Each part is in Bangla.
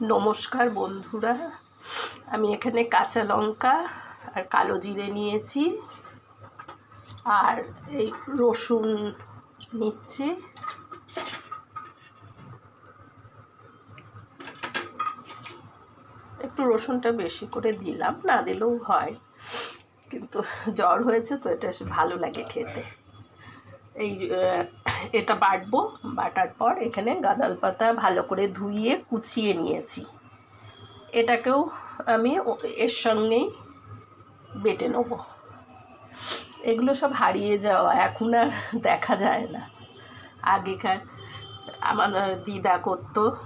নমস্কার বন্ধুরা, আমি এখানে কাঁচা লঙ্কা আর কালো জিরে নিয়েছি আর এই রসুন নিচ্ছি। একটু রসুনটা বেশি করে দিলাম, না দিলেও হয়, কিন্তু জ্বর হয়েছে তো এটা ভালো লাগে খেতে। এই এটা বাটবো। বাটার পর এখানে গাঁদাল পাতা ভালো করে ধুইয়ে কুচিয়ে নিয়েছি। এটাকেও আমি এর সঙ্গেই বেটে নেব। এগুলো সব হারিয়ে যাওয়া, এখন আর দেখা যায় না। আগেকার আমার দিদা করতো।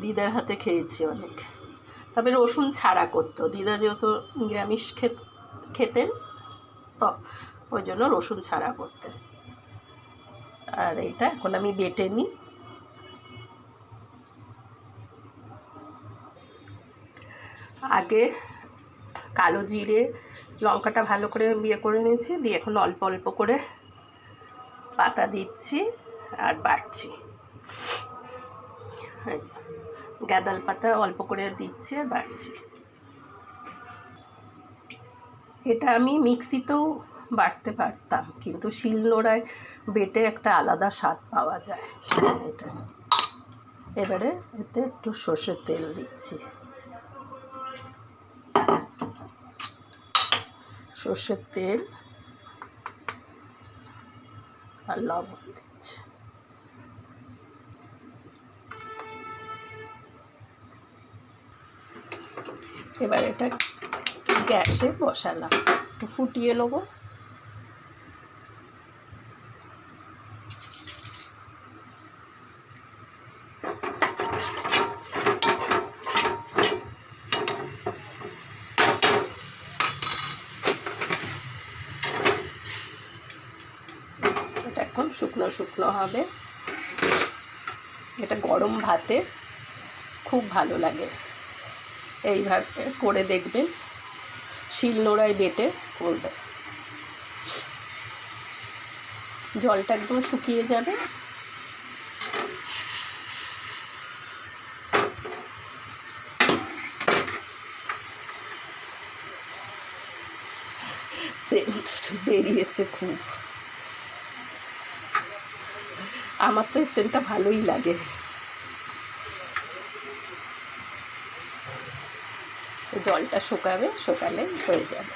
দিদার হাতে খেয়েছি অনেক। তবে রসুন ছাড়া করতো। দিদা যেহেতু নিরামিষ খেত- খেতেন, তো ওই জন্য রসুন ছাড়া করতেন। আর এটা এখন আমি বেটে নিই। আগে কালো জিরে লঙ্কাটা ভালো করে বিয়ে করে নিয়েছি, দিয়ে এখন অল্প অল্প করে পাতা দিচ্ছি আর বাড়ছি গাঁদাল পাতা অল্প করে দিচ্ছি আর বাড়ছি এটা আমি মিক্সিতেও বাটতে পারতাম। কিন্তু শিলনোড়ায় বেটে একটা আলাদা স্বাদ পাওয়া যায় এটা। এবারে এতে একটু সর্ষের তেল দিচ্ছি। সর্ষের তেল আর লবণ দিচ্ছি। এবার এটা গ্যাসে বসালাম। একটু ফুটিয়ে নেব এটা এখন শুকনো শুকনো হবে। এটা গরম ভাতে খুব ভালো লাগে। এইভাবে করে দেখবেন। শিলনোড়ায় বেটে করবে। জলটা একদম শুকিয়ে যাবে। সেন্ট বেরিয়েছে খুব। আমার তো এই সেন্টটা ভালোই লাগে। জলটা শুকাবে, শুকালে হয়ে যাবে।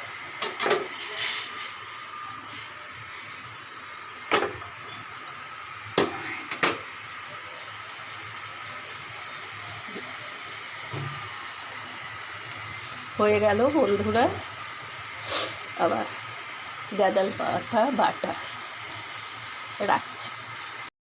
হয়ে গেল বন্ধুরা, আবার গাদাল পাঠা বাটা। রাখছি।